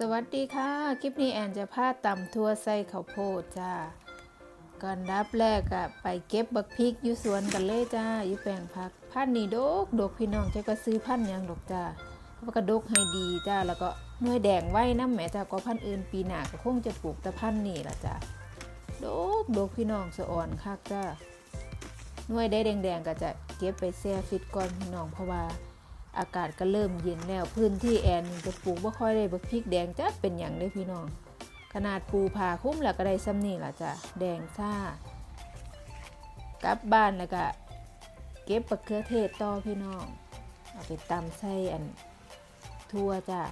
สวัสดีค่ะ คลิปนี้แอนจะพาตำทั่วใส่ข้าวโพดจ้า ก่อนรับแรกอะไปเก็บบักพริกอยู่สวนกันเลยจ้าอยู่แปลงผักพันนี่ดกดกพี่น้องจะก็ซื้อพันยังดอกจ้าเพราะว่าก็ดกให้ดีจ้าแล้วก็หน่วยแดงไว้น้ำแหมจ้าก็พันอื่นปีหน้าก็คงจะปลูกแต่พันนี่ละจ้าดกดกพี่น้องสะอ่อนคักจ้าหน่วยได้แดงๆก็จะเก็บไปแช่ฟิตก่อนพี่น้องเพราะว่า อากาศก็เริ่มเย็นแล้วพื้นที่แอนนี่จะปลูกบ่ค่อยได้บักพริกแดงจัดเป็นอย่างได้พี่น้อง ขนาดปูผ่าคุ้มแล้วก็ได้ซ้ำนี่ล่ะจ้ะแดงซ่ากลับบ้านแล้วก็เก็บบักเขือเทศต่อพี่น้องเอาไปตำใส่อันทั่วจ้ะ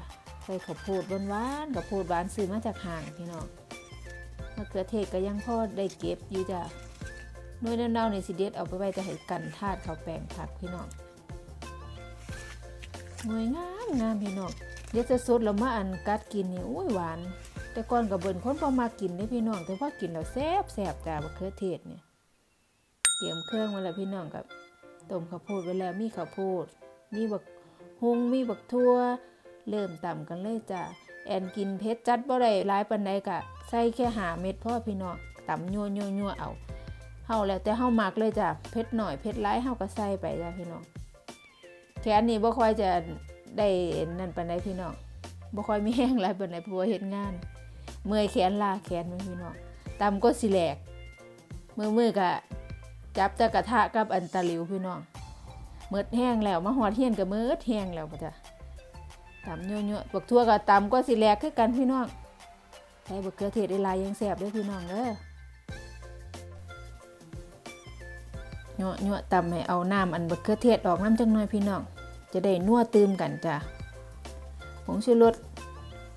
ใส่ข้าวโพดหวานๆข้าวโพดหวานซื้อมาจากห้างพี่น้องมะเขือเทศก็ยังพอได้เก็บอยู่จ้ะหน่วยเน่าๆนี่สิเด็ดเอาไปไว้จะให้กันธาตุเขาวแปลงผักพี่น้อง หน่วยงามงามพี่น้องเดี๋ยวจะสดแล้วมาอันกัดกินนี่อุ้ยหวาน แต่ก่อนกับเบิ่นคนพอมากินนี่พี่น้องแต่พอกินแล้วแซ่บแซ่บจ้าบักเขือเทศเนี่ยเตรียมเครื่องไว้แล้วพี่น้องกับต้มข้าวโพดไว้แล้วมีข้าวโพดมีบักฮุงมีบักทั่ว เริ่มต่ำกันเลยจ้าแอนกินเผ็ดจัดบ่ได้หลายปานใดกะใส่แค่หาเม็ดพ่อพี่น้องต่ำยัวยัวยัวเอาเฮาแล้วแต่เฮามักเลยจ้ะเผ็ดหน่อยเผ็ดหลายเฮาก็ใส่ไปจ้ะพี่น้อง แขนนี่บ่ค่อยจะได้นั่นปานใดพี่น้องบ่ค่อยมีแห้งหลายปานใดเพราะว่าเฮ็ดงาน เมื่อยแขนลาแขนมันพี่น้องตำก็สิแหลกมือมือก็จับตะกระทะกับอันตะหลิวพี่น้องเมิดแห้งแล้วมาหอดเฮียนก็เมิดแห้งแล้วปะจ้ะตำยั่วๆบักทั่วก็ตำก็สิแหลกคือกันพี่น้องใส่บักเขือเทศได้หลายยังแซ่บเด้อพี่น้องเด้อ ยั่วๆตำให้เอาน้ำอันบักเขือเทศออกน้ำจังหน่อยพี่น้อง จะได้นัวตืมกันจ้ะผงชูรส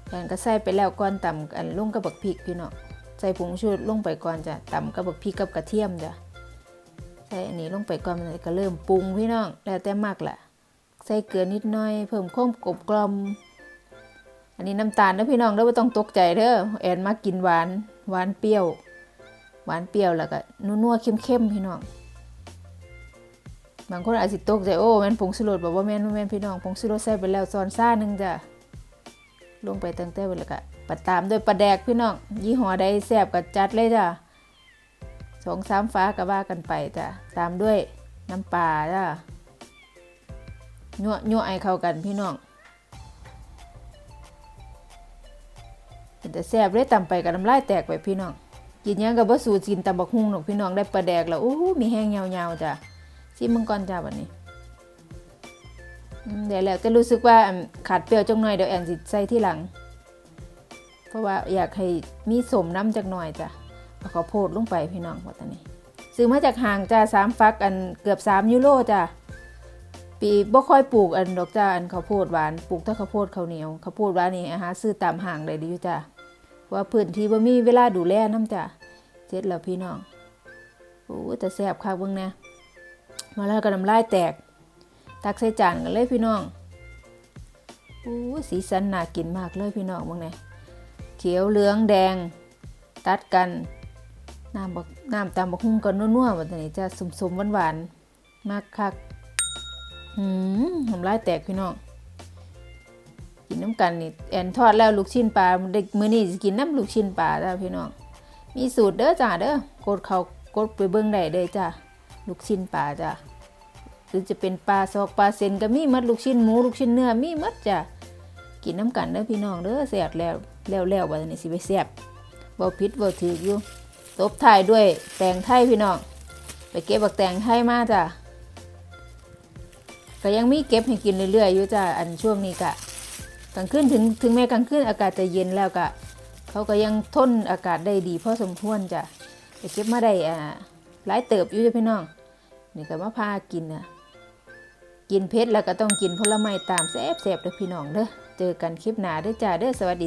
แอนก็ใส่ไปแล้วก่อนตำอันลงกับบักพริกพี่น้อง ใส่ผงชูรสลงไปก่อนจ้ะตำกับบักพริกกับกระเทียมจ้ะ ใส่อันนี้ลงไปก่อนมันก็เริ่มปรุงพี่น้อง แล้วแต่มักแหละใส่เกลือนิดหน่อย เพิ่มความกลมกลมอันนี้น้ำตาลนะพี่น้องเด้อไม่ต้องตกใจเด้อแอนมากินหวาน หวานเปรี้ยว หวานเปรี้ยวแล้วก็นัวๆเข้มๆพี่น้อง บางคนอาจสิตกใจโอ้แม่นผงชูรสบอกว่าแม่นแม่นพี่น้องผงชูรสใส่ไปแล้วซอนซ่าหนึงจ้ะลงไปตั้งแต่เวลาก็ปัดตามด้วยปลาแดกพี่น้องยี่ห้อใดแซ่บก็จัดเลยจ้ะสองสามฟ้าก็ว่ากันไปจ้ะตามด้วยน้ำปลาจ้ะยั่วยั่วไอเข้ากันพี่น้องเป็นแต่แซ่บเลยตำไปกับน้ำลายแตกไปพี่น้องกินยังกับบ่าสูตรกินตำบักหุ่งหรอกพี่น้องได้ปลาแดกแล้วโอ้มีแห้งยาวๆจ้ะ ชิมมังกรจ้าวันนี้เดี๋ยวแล้วแต่รู้สึกว่าขาดเปรี้ยวจังหน่อยเดี๋ยวแอนสิใส่ที่หลัง เพราะว่าอยากให้มีสมน้ำจักหน่อยจ้ะเอาข้าวโพดลงไปพี่น้องว่าตอนนี้ ซื้อมาจากห่างจ้าสามฟักอันเกือบสามยูโรจ้ะปีบ่ค่อยปลูกอันดอกจ้าอันข้าวโพดหวานปลูกแต่ข้าวโพดข้าวเหนียวข้าวโพดหวานนี่อาหาซื้อตามห่างเลยดีจ้ะเพราะว่าพื้นที่บ่มีเวลาดูแลน้ำจ้ะเสร็จแล้วพี่น้องโอ้แต่แซ่บคักเบิ่งน่ มาแล้วก็น้ำลายแตก ตักใส่จานกันเลยพี่น้องอู้สีสันน่ากินมากเลยพี่น้องมึงเนี่ยเขียวเหลืองแดง ตัดกันน้ำบักน้ำตามบักหุ่งก็นัวๆแบบนี้จะสมๆหวานๆมากคักหืมน้ำลายแตกพี่น้องกินน้ำกันนี่แอนทอดแล้วลูกชิ้นปลาเด็กมื้อนี้กินน้ำลูกชิ้นปลาจ้าพี่น้องมีสูตรเด้อจ้าเด้อกดเขากดไปเบิ่งได้เด้จ้า ลูกชิ้นปลาจ้ะหรือจะเป็นปลาซอกปลาเซนก็มีมัดลูกชิ้นหมูลูกชิ้นเนื้อมีมัดจ้ะกินน้ำกันเด้อพี่น้องเด้อแซ่บแล้วแล้วแล้วว่าจะนี่สิไปแซ่บบ่ผิดบ่ถืออยู่ตบท้ายด้วยแตงไทยพี่น้องไปเก็บบักแตงไทยมาจ้ะก็ยังมีเก็บให้กินเรื่อยๆอยู่จ้ะอันช่วงนี้กะกลางคืนถึงถึงแม้กลางคืนอากาศจะเย็นแล้วกะเขาก็ยังทนอากาศได้ดีพอสมควรจ้ะไปเก็บมาได้อ่า หลายเติบอยู่จ้ะพี่น้องนี่ก็มาพากินนะกินเพชรแล้วก็ต้องกินผลไม้ตามแซ่บๆเด้อพี่น้องเด้อเจอกันคลิปหน้าเด้อจ้าเด้อสวัสดี